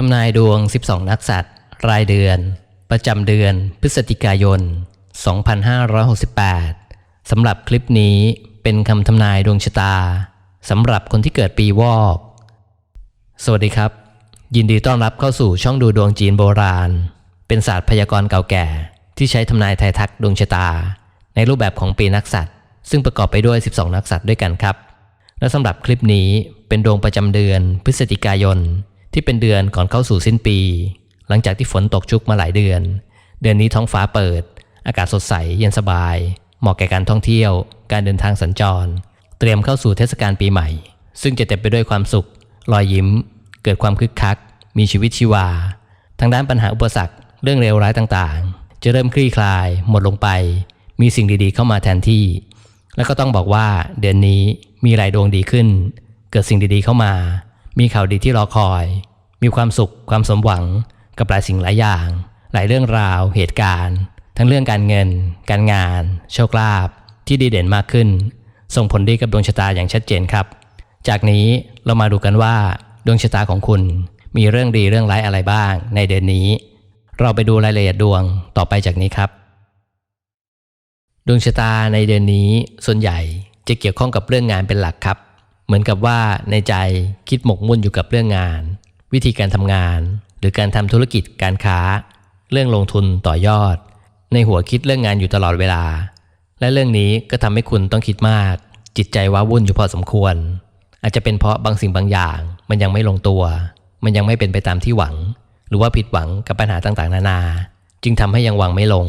ทำนายดวง 12 นักสัตว์ รายเดือน ประจำเดือน พฤศจิกายน 2568 สำหรับคลิปนี้เป็นคำทำนายดวงชะตาสำหรับคนที่เกิดปีวอก สวัสดีครับ ยินดีต้อนรับเข้าสู่ช่องดูดวงจีนโบราณ เป็นศาสตร์พยากรณ์เก่าแก่ ที่ใช้ทำนายไทยทักดวงชะตา ในรูปแบบของปีนักสัตว์ ซึ่งประกอบไปด้วย 12 นักสัตว์ด้วยกันครับ และสำหรับคลิปนี้เป็นดวงประจำเดือน พฤศจิกายน ที่เป็นเดือนก่อนเข้าสู่สิ้นปี หลังจากที่ฝนตกชุกมาหลายเดือน เดือนนี้ท้องฟ้าเปิด อากาศสดใสเย็นสบาย เหมาะแก่การท่องเที่ยว การเดินทางสัญจร เตรียมเข้าสู่เทศกาลปีใหม่ ซึ่งจะเต็มไปด้วยความสุข รอยยิ้ม เกิดความคึกคัก มีชีวิตชีวา ทางด้านปัญหาอุปสรรค เรื่องเลวร้ายต่างๆ จะเริ่มคลี่คลาย หมดลงไป มีสิ่งดีๆ เข้ามาแทนที่ แล้วก็ต้องบอกว่าเดือนนี้มีหลายดวงดีขึ้น เกิดสิ่งดีๆเข้ามา มีข่าวดีที่รอคอย มีความสุข ความสมหวัง กับหลายสิ่งหลายอย่าง หลายเรื่องราว เหตุการณ์ ทั้งเรื่องการเงิน การงาน โชคลาภที่ดีเด่นมากขึ้น ส่งผลดีกับดวงชะตาอย่างชัดเจนครับ จากนี้เรามาดูกันว่า ดวงชะตาของคุณมีเรื่องดีเรื่องร้ายอะไรบ้างในเดือนนี้ เราไปดูรายละเอียดดวงต่อไปจากนี้ครับดวงชะตาในเดือนนี้ส่วนใหญ่จะเกี่ยวข้องกับเรื่องงานเป็นหลักครับ เหมือนกับว่าในใจคิดหมกมุ่นอยู่กับเรื่องงาน วิธีการทำงาน หรือการทำธุรกิจการค้า เรื่องลงทุนต่อยอด ในหัวคิดเรื่องงานอยู่ตลอดเวลา และเรื่องนี้ก็ทำให้คุณต้องคิดมาก จิตใจว้าวุ่นอยู่พอสมควร อาจจะเป็นเพราะบางสิ่งบางอย่าง มันยังไม่ลงตัว มันยังไม่เป็นไปตามที่หวัง หรือว่าผิดหวังกับปัญหาต่างๆ นานา จึงทำให้ยังวางไม่ลง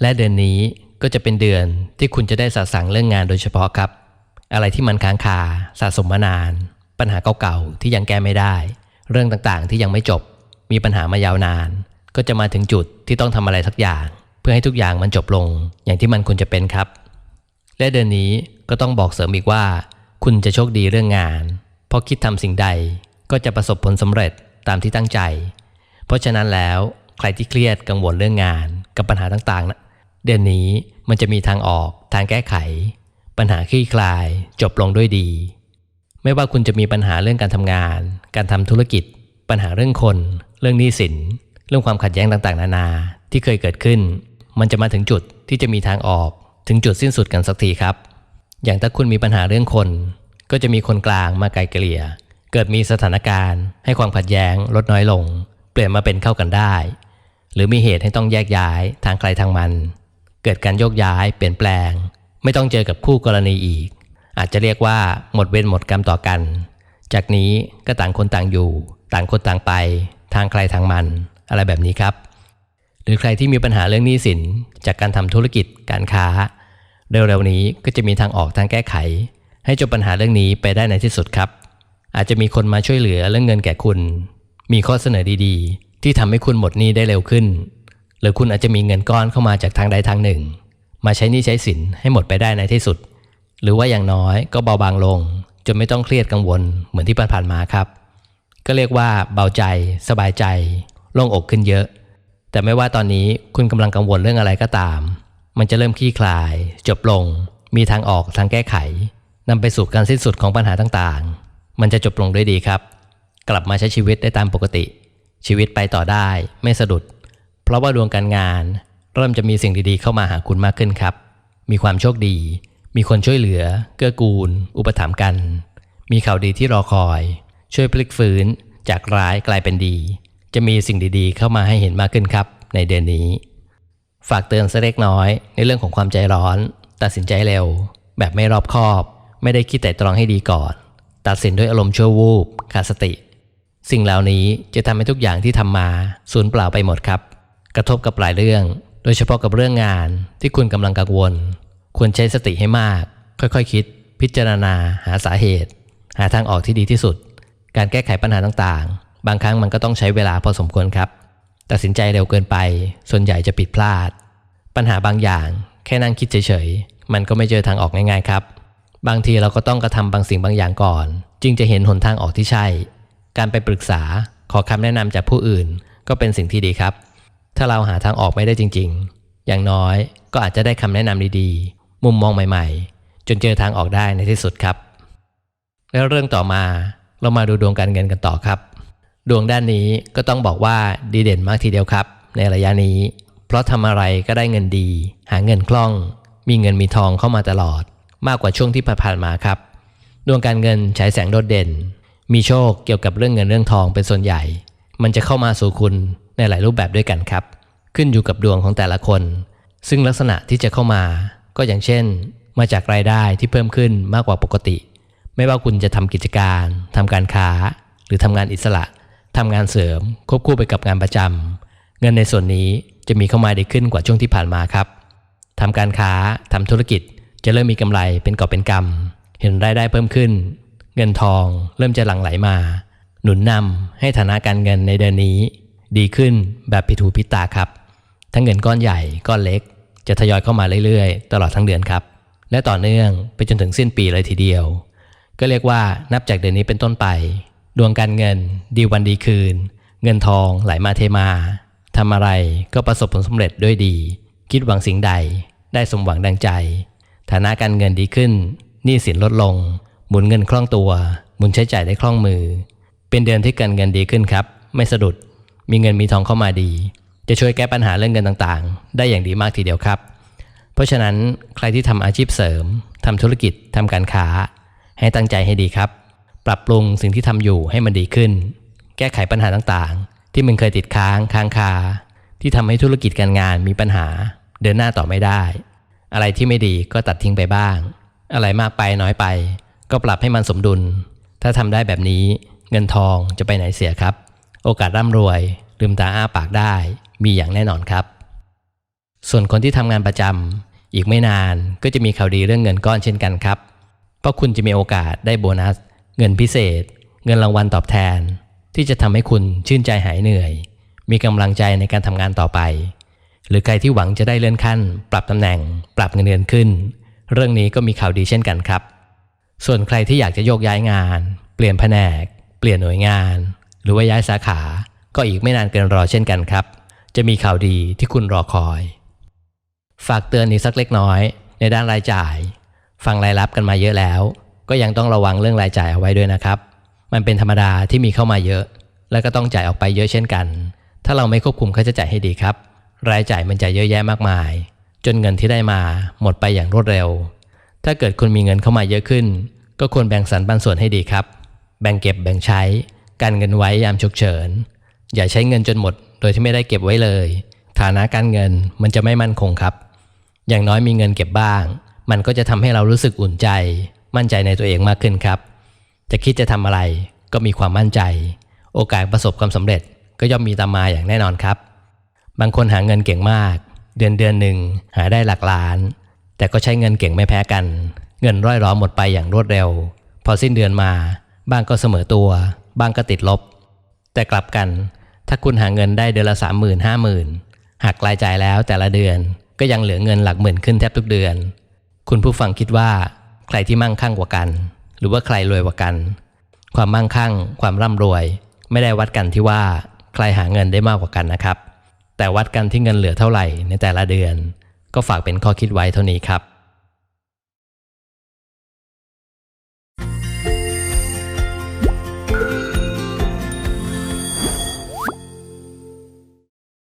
และเดือนนี้ก็จะเป็นเดือนที่คุณจะได้สะสังเรื่องงานโดยเฉพาะครับ อะไรที่มันค้างคาสะสมมานาน ปัญหาเก่าๆที่ยังแก้ไม่ได้ เรื่องต่างๆที่ยังไม่จบ มีปัญหามายาวนาน ก็จะมาถึงจุดที่ต้องทำอะไรสักอย่าง เพื่อให้ทุกอย่างมันจบลง อย่างที่มันควรจะเป็นครับ และเดือนนี้ก็ต้องบอกเสริมอีกว่า คุณจะโชคดีเรื่องงานเพราะคิดทำสิ่งใดก็จะประสบผลสำเร็จตามที่ตั้งใจ เพราะฉะนั้นแล้วใครที่เครียดกังวลเรื่องงานกับปัญหาต่างๆนะเดือนนี้มันจะมีทางออกทางแก้ไข ปัญหาคลี่คลายจบลงด้วยดี ไม่ว่าคุณจะมีปัญหาเรื่องการทำงาน การทำธุรกิจ ปัญหาเรื่องคน เรื่องหนี้สิน เรื่องความขัดแย้งต่างๆ นานาที่เคยเกิดขึ้น มันจะมาถึงจุดที่จะมีทางออกถึงจุดสิ้นสุดกันสักทีครับ อย่างถ้าคุณมีปัญหาเรื่องคน ก็จะมีคนกลางมาไกลเกลี่ย เกิดมีสถานการณ์ ให้ความขัดแย้ง ลดน้อยลง เปลี่ยนมาเป็นเข้ากันได้ หรือมีเหตุให้ต้องแยกย้ายทางใครทางมัน เกิดการโยกย้ายเปลี่ยนแปลง ไม่ต้องเจอกับคู่กรณีอีก อาจจะเรียกว่าหมดเวรหมดกรรมต่อกัน จากนี้ก็ต่างคนต่างอยู่ ต่างคนต่างไป ทางใครทางมัน อะไรแบบนี้ครับ หรือใครที่มีปัญหาเรื่องหนี้สินจากการทำธุรกิจการค้า เร็วๆนี้ก็จะมีทางออกทางแก้ไข ให้จบปัญหาเรื่องนี้ไปได้ในที่สุดครับ อาจจะมีคนมาช่วยเหลือเรื่องเงินแก่คุณ มีข้อเสนอดีๆ ที่ทำให้คุณหมดหนี้ได้เร็วขึ้น หรือคุณอาจจะมีเงินก้อนเข้ามาจากทางใดทางหนึ่ง มาใช้นี้ใช้สินให้หมดไปได้ในที่สุด หรือว่าอย่างน้อยก็เบาบางลง จนไม่ต้องเครียดกังวลเหมือนที่ผ่านๆมาครับ ก็เรียกว่าเบาใจ สบายใจ โล่งอกขึ้นเยอะ แต่ไม่ว่าตอนนี้คุณกำลังกังวลเรื่องอะไรก็ตาม มันจะเริ่มคลี่คลาย จบลง มีทางออกทางแก้ไขนำไปสู่การสิ้นสุดของปัญหาต่างๆ มันจะจบลงด้วยดีครับ กลับมาใช้ชีวิตได้ตามปกติ ชีวิตไปต่อได้ไม่สะดุด เพราะว่าดวงการงาน เริ่มจะมีสิ่งดีๆ เข้ามาหาคุณมากขึ้นครับ มีความโชคดี มีคนช่วยเหลือ เกื้อกูล อุปถัมภ์กัน มีข่าวดีที่รอคอย ช่วยพลิกฟื้น จากร้ายกลายเป็นดี จะมีสิ่งดีๆ เข้ามาให้เห็นมากขึ้นครับ ในเดือนนี้ ฝากเตือนสักเล็กน้อย ในเรื่องของความใจร้อน ตัดสินใจเร็ว แบบไม่รอบคอบ ไม่ได้คิดแต่ตรองให้ดีก่อน ตัดสินด้วยอารมณ์ชั่ววูบขาดสติ สิ่งเหล่านี้จะทำให้ทุกอย่างที่ทำมาสูญเปล่าไปหมดครับ กระทบกับหลายเรื่อง โดยเฉพาะกับเรื่องงานที่คุณกำลังกังวล ควรใช้สติให้มาก ค่อยๆคคิด พิจารณา หาสาเหตุ หาทางออกที่ดีที่สุด การแก้ไขปัญหาต่างๆ บางครั้งมันก็ต้องใช้เวลาพอสมควรครับ ตัดสินใจเร็วเกินไป ส่วนใหญ่จะผิดพลาด ปัญหาบางอย่าง แค่นั่งคิดเฉยๆ มันก็ไม่เจอทางออกง่ายๆครับ บางทีเราก็ต้องกระทำบางสิ่งบางอย่างก่อน จึงจะเห็นหนทางออกที่ใช่ การไปปรึกษาขอคำแนะนำจากผู้อื่น ก็เป็นสิ่งที่ดีครับ ถ้าเราหาทางออกไม่ได้จริง ๆ อย่างน้อยก็อาจจะได้คำแนะนำดีๆ มุมมองใหม่ๆ จนเจอทางออกได้ในที่สุดครับ แล้วเรื่องต่อมาเรามาดูดวงการเงินกันต่อครับ ดวงด้านนี้ก็ต้องบอกว่าดีเด่นมากทีเดียวครับ ในระยะนี้ เพราะทำอะไรก็ได้เงินดี หาเงินคล่อง มีเงินมีทองเข้ามาตลอด มากกว่าช่วงที่ผ่านๆมาครับ ดวงการเงินฉายแสงโดดเด่น มีโชคเกี่ยวกับเรื่องเงินเรื่องทองเป็นส่วนใหญ่ มันจะเข้ามาสู่คุณ ในหลายรูปแบบด้วยกันครับ ขึ้นอยู่กับดวงของแต่ละคน ซึ่งลักษณะที่จะเข้ามา ก็อย่างเช่น มาจากรายได้ที่เพิ่มขึ้นมากกว่าปกติ ไม่ว่าคุณจะทำกิจการทำการค้า หรือทำงานอิสระทำงานเสริม ควบคู่ไปกับงานประจำเงินในส่วนนี้จะมีเข้ามาได้ขึ้นกว่าช่วงที่ผ่านมาครับทำการค้าทำธุรกิจจะเริ่มมีกำไรเป็นกอบเป็นกำเห็นรายได้เพิ่มขึ้น เงินทองเริ่มจะหลั่งไหลมา หนุนนำให้ฐานะการเงินในเดือนนี้ ดีขึ้นแบบผิดหูผิดตาครับ ทั้งเงินก้อนใหญ่ก้อนเล็ก จะทยอยเข้ามาเรื่อยๆ ตลอดทั้งเดือนครับ และต่อเนื่องไปจนถึงสิ้นปีเลยทีเดียว ก็เรียกว่านับจากเดือนนี้เป็นต้นไป ดวงการเงินดีวันดีคืน เงินทองไหลมาเทมาทำอะไรก็ประสบผลสำเร็จด้วยดี คิดหวังสิ่งใด ได้สมหวังดังใจ ฐานะการเงินดีขึ้นหนี้สินลดลง หมุนเงินคล่องตัว หมุนใช้จ่ายได้คล่องมือ เป็นเดือนที่การเงินดีขึ้นครับ ไม่สะดุด มีเงินมีทองเข้ามาดี จะช่วยแก้ปัญหาเรื่องเงินต่างๆ ได้อย่างดีมากทีเดียวครับ เพราะฉะนั้นใครที่ทำอาชีพเสริมทำธุรกิจทำการค้า ให้ตั้งใจให้ดีครับ ปรับปรุงสิ่งที่ทำอยู่ให้มันดีขึ้น แก้ไขปัญหาต่างๆ ที่มันเคยติดค้างค้างคา ที่ทำให้ธุรกิจการงานมีปัญหา เดินหน้าต่อไม่ได้ อะไรที่ไม่ดีก็ตัดทิ้งไปบ้าง อะไรมากไปน้อยไป ก็ปรับให้มันสมดุล ถ้าทำได้แบบนี้เงินทองจะไปไหนเสียครับ โอกาสร่ำรวย ลืมตาอ้าปากได้มีอย่างแน่นอนครับ ส่วนคนที่ทำงานประจำอีกไม่นานก็จะมีข่าวดีเรื่องเงินก้อนเช่นกันครับ เพราะคุณจะมีโอกาสได้โบนัส เงินพิเศษ เงินรางวัลตอบแทน ที่จะทำให้คุณชื่นใจหายเหนื่อย มีกำลังใจในการทำงานต่อไป หรือใครที่หวังจะได้เลื่อนขั้น ปรับตำแหน่ง ปรับเงินเดือนขึ้น เรื่องนี้ก็มีข่าวดีเช่นกันครับ ส่วนใครที่อยากจะโยกย้ายงาน เปลี่ยนแผนก เปลี่ยนหน่วยงาน รือว่าย้ายสาขา ก็อีกไม่นานเกินรอเช่นกันครับ จะมีข่าวดีที่คุณรอคอย ฝากเตือนอีกสักเล็กน้อย ในด้านรายจ่าย ฟังรายรับกันมาเยอะแล้ว ก็ยังต้องระวังเรื่องรายจ่ายเอาไว้ด้วยนะครับ มันเป็นธรรมดาที่มีเข้ามาเยอะ และก็ต้องจ่ายออกไปเยอะเช่นกัน ถ้าเราไม่ควบคุมค่าใช้จ่ายให้ดีครับ รายจ่ายมันจะเยอะแยะมากมาย จนเงินที่ได้มาหมดไปอย่างรวดเร็ว ถ้าเกิดคุณมีเงินเข้ามาเยอะขึ้น ก็ควรแบ่งสรรปันส่วนให้ดีครับ แบ่งเก็บแบ่งใช้ การเงินไว้ยามฉุกเฉิน อย่าใช้เงินจนหมด โดยที่ไม่ได้เก็บไว้เลย ฐานะการเงินมันจะไม่มั่นคงครับ อย่างน้อยมีเงินเก็บบ้าง มันก็จะทำให้เรารู้สึกอุ่นใจ มั่นใจในตัวเองมากขึ้นครับ จะคิดจะทำอะไรก็มีความมั่นใจ โอกาสประสบความสำเร็จก็ย่อมมีตามมาอย่างแน่นอนครับ บางคนหาเงินเก่งมาก เดือนเดือนหนึ่งหาได้หลักล้าน แต่ก็ใช้เงินเก่งไม่แพ้กัน เงินร่อยร้อหมดไปอย่างรวดเร็ว พอสิ้นเดือนมา บ้างก็เสมอตัว บางก็ติดลบ แต่กลับกัน ถ้าคุณหาเงินได้เดือนละสามหมื่นห้าหมื่นหักรายจ่ายแล้วแต่ละเดือนก็ยังเหลือเงินหลักหมื่นขึ้นแทบทุกเดือน คุณผู้ฟังคิดว่าใครที่มั่งคั่งกว่ากัน หรือว่าใครรวยกว่ากัน ความมั่งคั่ง ความร่ำรวย ไม่ได้วัดกันที่ว่าใครหาเงินได้มากกว่ากันนะครับ แต่วัดกันที่เงินเหลือเท่าไหร่ในแต่ละเดือน ก็ฝากเป็นข้อคิดไว้เท่านี้ครับ